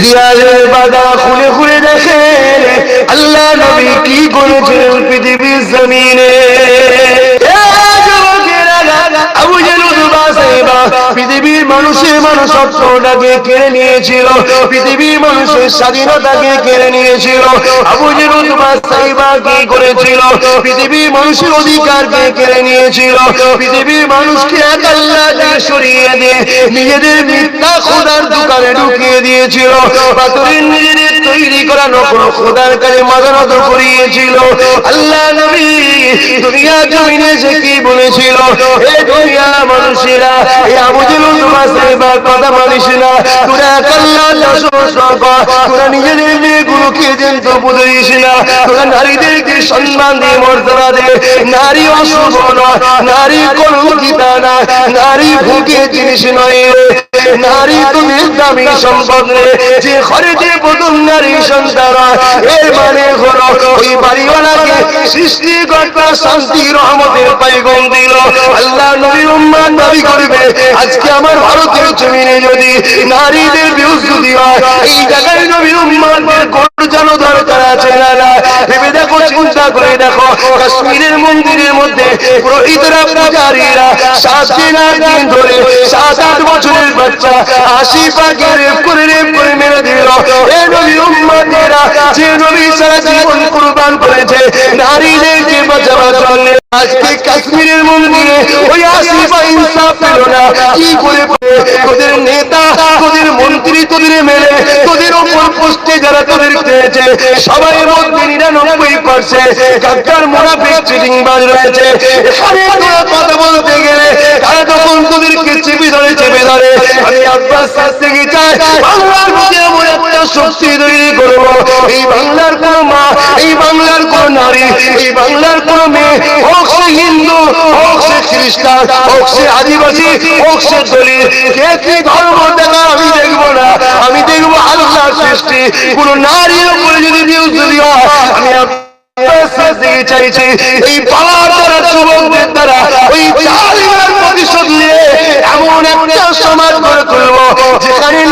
ইতিহাসের বাদা খুলে খুলে দেখেন আল্লাহ নবী কি করেছিলেন পৃথিবীর জমিনে? মানুষের মানুষত্বটাকে কেড়ে নিয়েছিল? পৃথিবীর মানুষের স্বাধীনতাকে কেড়ে নিয়েছিল? আবু জেহেল উতবা কি করেছিল? পৃথিবীর মানুষের অধিকারকে কেড়ে নিয়েছিল? পৃথিবীর মানুষকে এক আল্লাহ সরিয়ে দিয়ে নিজেদের মিথ্যা খোদার দোকানে ঢুকিয়ে দিয়েছিল। পাথরের নিজেদের তৈরি করা নকল খোদার কাছে মাথা নত করিয়েছিল। আল্লাহ দুনিয়া জমিনে সে কি বলেছিল? এ দুনিয়া মানুষেরা এই আবুজুল তোমার সেবার কথা মানিস না। তোরা আল্লাহ প্রশংসা কর তোরা নিজেদের মেয়েগুলোকে যেন বুঝিস না। তোরা নারীদেরকে সম্মান দিয়ে মর্যাদা দে। নারী অশুভ নয়, নারী কলঙ্কিতা না নারী ভুগে জিনিস নয়। নারী তুমি দামি সম্পদ রে যে ঘরে যে প্রথম নারী সন্তান এর মানে হলো ওই বাড়িওয়ালাকে সৃষ্টিকর্তা শান্তি, রহমতের পাইগম দিল। আল্লাহ নবী উম্মান দাবি করবে, আজকে আমার ভারতের জমিনে যদি নারীদের বিরুদ্ধি হয়, এই জায়গায় নবী উম্মানদের গর্জানো দরকার আছে না না। ভেবে দেখো, চিন্তা করে দেখো, কাশ্মীরের মন্দিরের মধ্যে পুরোহিতরা পূজারীরা সাত দিন আট দিন ধরে, সাত আট বছরের বাচ্চা আশি পাকে রেপ করে রেপ করে মেরে দিল। এ নবী উম্মাদেরা, যে নবী সারা জীবন কুরবান নারীদেরকে বাঁচাবার আজকে কাশ্মীরের মন্দিরে ওই আশি বা পেল না। কি করে তোদের নেতা, তোদের মন্ত্রী, তোদের মেরে তোদের ওপর পোস্টে যারা তোদের খেয়েছে সবাই মধ্যে নিরানব্বই পার্সেন্ট কাকার মোনাফিক চিটিং বাজ রয়েছে। এখানে তোরা কথা বলতে গেলে তারা তখন তোদেরকে চেপে ধরে চেপে ধরে, আমি আব্বাস শাস্তি কি চাই, বাংলার বুকে এমন একটা শক্তি তৈরি করব। এই বাংলার কোন এই বাংলার কোন মেয়ে, হোক সে হিন্দু, হোক সে খ্রিস্টান, হোক সে আদিবাসী, হোক সে দলিত কে কি ধর্ম দেখা আমি দেখব না। আমি দেখব আল্লাহর সৃষ্টি। কোন নারীর উপরে যদি নিউজ যদি ইসলামী